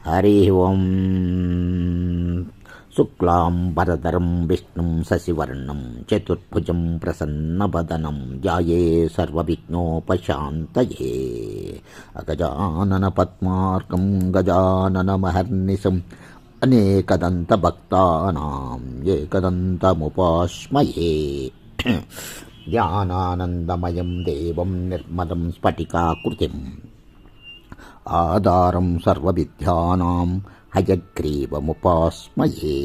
హరి ఓం శుక్లాంబరధరం విష్ణుం శశివర్ణం చతుర్భుజం ప్రసన్నవదనం జాయే సర్వవిఘ్నోపశాంతయే అగజానన పద్మార్కం గజాననమహర్నిశం అనేకదంతభక్తానాం ఏకదంతముపాస్మయే ధ్యానానందమయం దేవం నిర్మలం స్ఫటికాకృతిం ஆதாரம் சர்வவித்யானாம் ஹயக்ரீவமுபாஸ்மயே.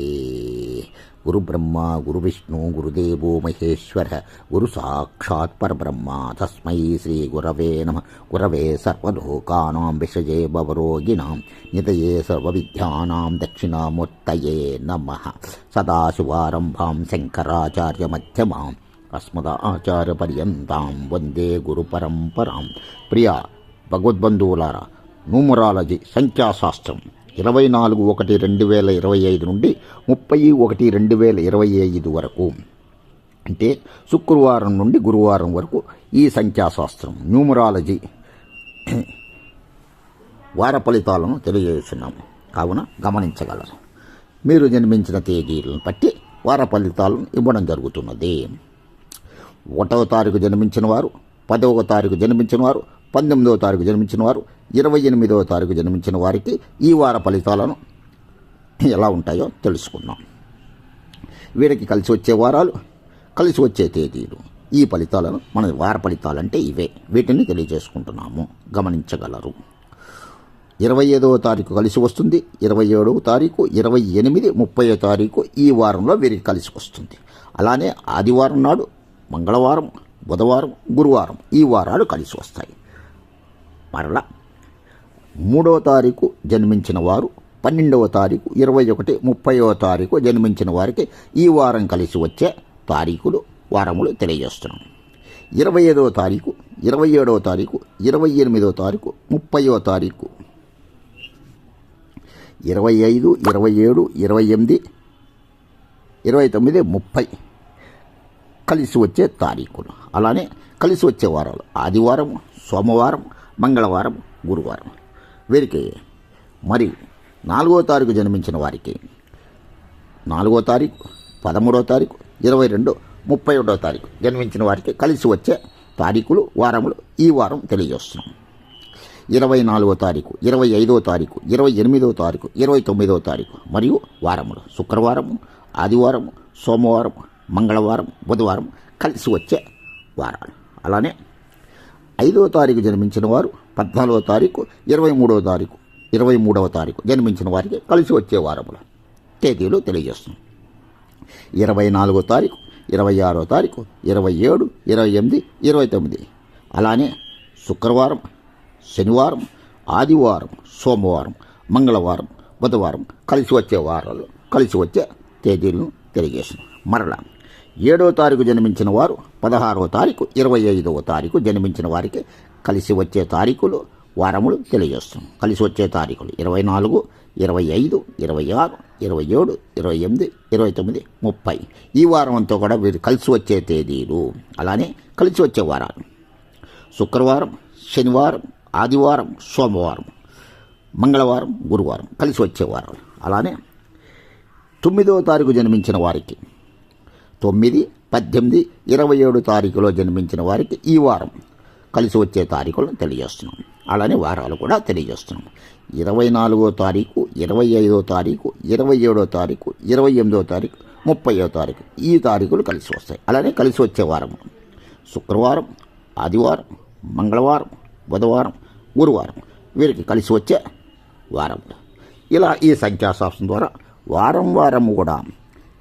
குரு பிரம்மா குரு விஷ்ணு குரு தேவோ மகேஸ்வர குரு சாட்சாத் பரபிரம்மா தஸ்மை ஸ்ரீ குரவே நம. குரவே சர்வலோகானாம் விஷயே பவரோகிணாம் நிதயே சர்வவித்யானாம் தட்சிணாமூர்த்தயே நம. சதாசிவாரம்பாம் சங்கராச்சாரிய மத்தியமாம் அஸ்மதாச்சாரபரியந்தாம் வந்தே குரு பரம்பராம். பிரியா பகவத்பந்தூலாரா న్యూమరాలజీ సంఖ్యాశాస్త్రం. ఇరవై నాలుగు ఒకటి రెండు వేల ఇరవై ఐదు నుండి ముప్పై ఒకటి రెండు వేల ఇరవై ఐదు వరకు. అంటే శుక్రవారం నుండి గురువారం వరకు ఈ సంఖ్యాశాస్త్రం. న్యూమరాలజీ వార ఫలితాలను తెలియజేస్తున్నాము కావున గమనించగలరు. మీరు జన్మించిన తేదీలను బట్టి వార ఫలితాలను ఇవ్వడం జరుగుతున్నది. ఒకటవ తారీఖు జన్మించిన వారు పదవ తారీఖు జన్మించిన వారు పంతొమ్మిదవ తారీఖు జన్మించిన వారు ఇరవై ఎనిమిదవ తారీఖు జన్మించిన వారికి ఈ వార ఫలితాలను ఎలా ఉంటాయో తెలుసుకుందాం. వీరికి కలిసి వచ్చే వారాలు కలిసి వచ్చే తేదీలు. ఈ ఫలితాలను మన వార ఫలితాలు అంటే ఇవే. వీటిని తెలియజేసుకుంటున్నాము. గమనించగలరు. ఇరవై ఐదవ తారీఖు కలిసి వస్తుంది ఇరవై ఏడవ తారీఖు ఇరవై ఎనిమిది ముప్పై తారీఖు ఈ వారంలో వీరికి కలిసి వస్తుంది. అలానే ఆదివారం నాడు మంగళవారం బుధవారం గురువారం ఈ వారాలు కలిసి వస్తాయి. మరలా మూడవ తారీఖు జన్మించిన వారు పన్నెండవ తారీఖు ఇరవై ఒకటి ముప్పైవ తారీఖు జన్మించిన వారికి ఈ వారం కలిసి వచ్చే తారీఖులు వారములు తెలియజేస్తున్నాం. ఇరవై ఐదవ తారీఖు ఇరవై ఏడవ తారీఖు ఇరవై ఎనిమిదవ తారీఖు ముప్పైవ తారీఖు. ఇరవై ఐదు ఇరవై ఏడు ఇరవై ఎనిమిది ఇరవై తొమ్మిది ముప్పై కలిసి వచ్చే తారీఖులు. అలానే కలిసి వచ్చే వారాలు ఆదివారం సోమవారం మంగళవారం గురువారం. వీరికి మరి నాలుగో తారీఖు జన్మించిన వారికి నాలుగో తారీఖు పదమూడో తారీఖు ఇరవై రెండు ముప్పై ఒకటో తారీఖు జన్మించిన వారికి కలిసి వచ్చే తారీఖులు వారములు ఈ వారం తెలియజేస్తున్నాం. ఇరవై నాలుగో తారీఖు ఇరవై ఐదో తారీఖు ఇరవై ఎనిమిదో తారీఖు ఇరవై తొమ్మిదో తారీఖు మరియు వారములు. శుక్రవారము ఆదివారం సోమవారం మంగళవారం బుధవారం కలిసి వచ్చే వారాలు. అలానే ఐదో తారీఖు జన్మించిన వారు పద్నాలుగో తారీఖు ఇరవై మూడవ తారీఖు ఇరవై మూడవ తారీఖు జన్మించిన వారికి కలిసి వచ్చే వారములు. తేదీలు తెలియజేస్తున్నాం. ఇరవై నాలుగో తారీఖు ఇరవై ఆరో తారీఖు ఇరవై ఏడు ఇరవై ఎనిమిది ఇరవై తొమ్మిది అలానే శుక్రవారం శనివారం ఆదివారం సోమవారం మంగళవారం బుధవారం కలిసి వచ్చే వారాలు కలిసి వచ్చే తేదీలను తెలియజేసింది మరలా ఏడో తారీఖు జన్మించిన వారు పదహారవ తారీఖు ఇరవై ఐదవ తారీఖు జన్మించిన వారికి కలిసి వచ్చే తారీఖులు వారములు తెలియజేస్తాం. కలిసి వచ్చే తారీఖులు ఇరవై నాలుగు ఇరవై ఐదు ఇరవై ఆరు ఇరవై ఏడు ఇరవై ఎనిమిది ఇరవై తొమ్మిది ముప్పై. ఈ వారం అంతా కూడా వీరు కలిసి వచ్చే తేదీలు. అలానే కలిసి వచ్చే వారాలు. శుక్రవారం శనివారం ఆదివారం సోమవారం మంగళవారం గురువారం కలిసి వచ్చే వారాలు. అలానే తొమ్మిదవ తారీఖు జన్మించిన వారికి తొమ్మిది పద్దెనిమిది ఇరవై ఏడు తారీఖులో జన్మించిన వారికి ఈ వారం కలిసి వచ్చే తారీఖులను తెలియజేస్తున్నాం. అలానే వారాలు కూడా తెలియజేస్తున్నాం. ఇరవై నాలుగో తారీఖు ఇరవై ఐదో తారీఖు ఇరవై ఏడో తారీఖు ఇరవై ఎనిమిదో తారీఖు ముప్పయో తారీఖు ఈ తారీఖులు కలిసి వస్తాయి. అలానే కలిసి వచ్చే వారం శుక్రవారం ఆదివారం మంగళవారం బుధవారం గురువారం వీరికి కలిసి వచ్చే వారం. ఇలా ఈ సంఖ్యాశాస్త్రం ద్వారా వారం వారం కూడా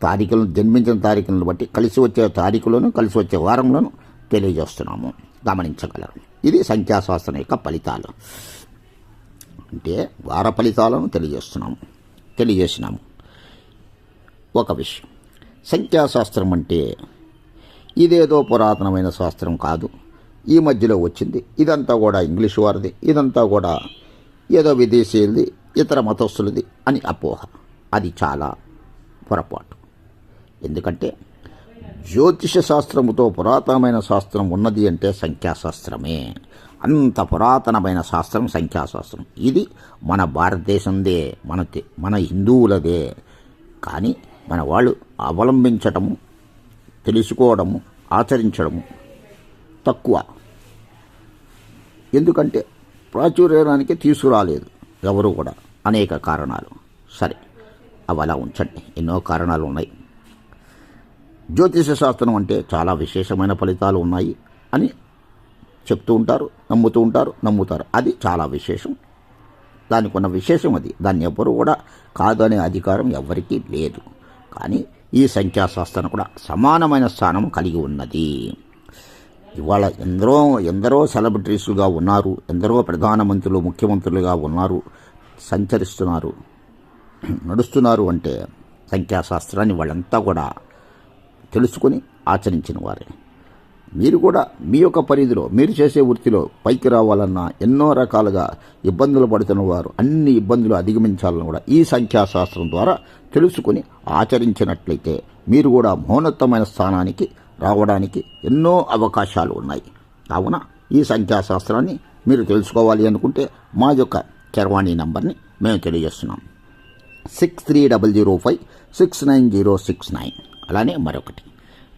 తారీఖులను జన్మించిన తారీఖులను బట్టి కలిసి వచ్చే తారీఖులను కలిసి వచ్చే వారంలోను తెలియజేస్తున్నాము. గమనించగలరు. ఇది సంఖ్యాశాస్త్రం యొక్క ఫలితాలు. అంటే వార ఫలితాలను తెలియజేస్తున్నాము. తెలియజేసినాము. ఒక విషయం. సంఖ్యాశాస్త్రం అంటే ఇదేదో పురాతనమైన శాస్త్రం కాదు. ఈ మధ్యలో వచ్చింది. ఇదంతా కూడా ఇంగ్లీష్ వారిది. ఇదంతా కూడా ఏదో విదేశీయులది ఇతర మతస్థులది అని అపోహ. అది చాలా పొరపాటు. ఎందుకంటే జ్యోతిష శాస్త్రముతో పురాతనమైన శాస్త్రం ఉన్నది అంటే సంఖ్యాశాస్త్రమే. అంత పురాతనమైన శాస్త్రం సంఖ్యాశాస్త్రం. ఇది మన భారతదేశందే మన మన హిందువులదే. కానీ మన వాళ్ళు అవలంబించటము తెలుసుకోవడము ఆచరించడము తక్కువ. ఎందుకంటే ప్రాచుర్యానికి తీసుకురాలేదు ఎవరు కూడా అనేక కారణాలు. సరే అవి అలా ఉంచండి. ఎన్నో కారణాలు ఉన్నాయి. జ్యోతిష శాస్త్రం అంటే చాలా విశేషమైన ఫలితాలు ఉన్నాయి అని చెప్తూ ఉంటారు నమ్ముతూ ఉంటారు నమ్ముతారు. అది చాలా విశేషం. దానికి ఉన్న విశేషం అది. దాన్ని ఎవరు కూడా కాదనే అధికారం ఎవరికీ లేదు. కానీ ఈ సంఖ్యాశాస్త్రం కూడా సమానమైన స్థానం కలిగి ఉన్నది. ఇవాళ ఎందరో ఎందరో సెలబ్రిటీస్లుగా ఉన్నారు ఎందరో ప్రధానమంత్రులు ముఖ్యమంత్రులుగా ఉన్నారు సంచరిస్తున్నారు నడుస్తున్నారు అంటే సంఖ్యాశాస్త్రాన్ని వాళ్ళంతా కూడా తెలుసుకొని ఆచరించిన వారే. మీరు కూడా మీ యొక్క పరిధిలో మీరు చేసే వృత్తిలో పైకి రావాలన్నా ఎన్నో రకాలుగా ఇబ్బందులు పడుతున్న వారు అన్ని ఇబ్బందులు అధిగమించాలని కూడా ఈ సంఖ్యాశాస్త్రం ద్వారా తెలుసుకుని ఆచరించినట్లయితే మీరు కూడా మౌనోత్తమైన స్థానానికి రావడానికి ఎన్నో అవకాశాలు ఉన్నాయి. కావున ఈ సంఖ్యాశాస్త్రాన్ని మీరు తెలుసుకోవాలి అనుకుంటే మా యొక్క చరవాణి నంబర్ని మేము తెలియజేస్తున్నాం. Six three double zero five six nine zero six nine. అలానే మరొకటి.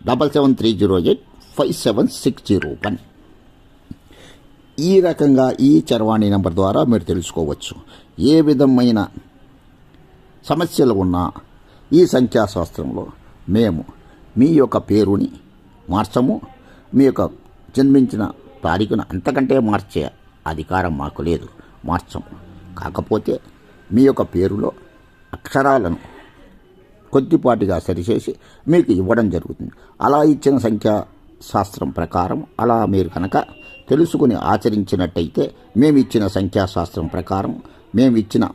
Double seven three zero eight five seven six zero one ఈ రకంగా ఈ చరవాణి నెంబర్ ద్వారా మీరు తెలుసుకోవచ్చు. ఏ విధమైన సమస్యలు ఉన్నా ఈ సంఖ్యాశాస్త్రంలో మేము మీ యొక్క పేరుని మార్చము. మీ యొక్క జన్మించిన తారీఖును అంతకంటే మార్చే అధికారం మాకు లేదు. మార్చము. కాకపోతే మీ యొక్క పేరులో అక్షరాలను కొద్దిపాటిగా సరిచేసి మీకు ఇవ్వడం జరుగుతుంది. అలా ఇచ్చిన సంఖ్యా శాస్త్రం ప్రకారం అలా మీరు కనుక తెలుసుకుని ఆచరించినట్టయితే మేము ఇచ్చిన సంఖ్యాశాస్త్రం ప్రకారం మేము ఇచ్చిన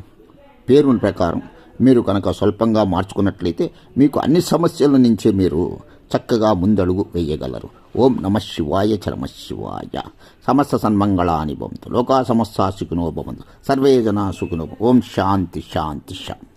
పేరుని ప్రకారం మీరు కనుక స్వల్పంగా మార్చుకున్నట్లయితే మీకు అన్ని సమస్యల నుంచే మీరు చక్కగా ముందడుగు వేయగలరు. ఓం నమ శివాయ చరమ శివాయ. సమస్త సన్మంగళాని భవంతు. లోకా సమస్త సుఖినో భవంతు. సర్వే జనా సుఖినో ఓం శాంతి శాంతి శాంతి.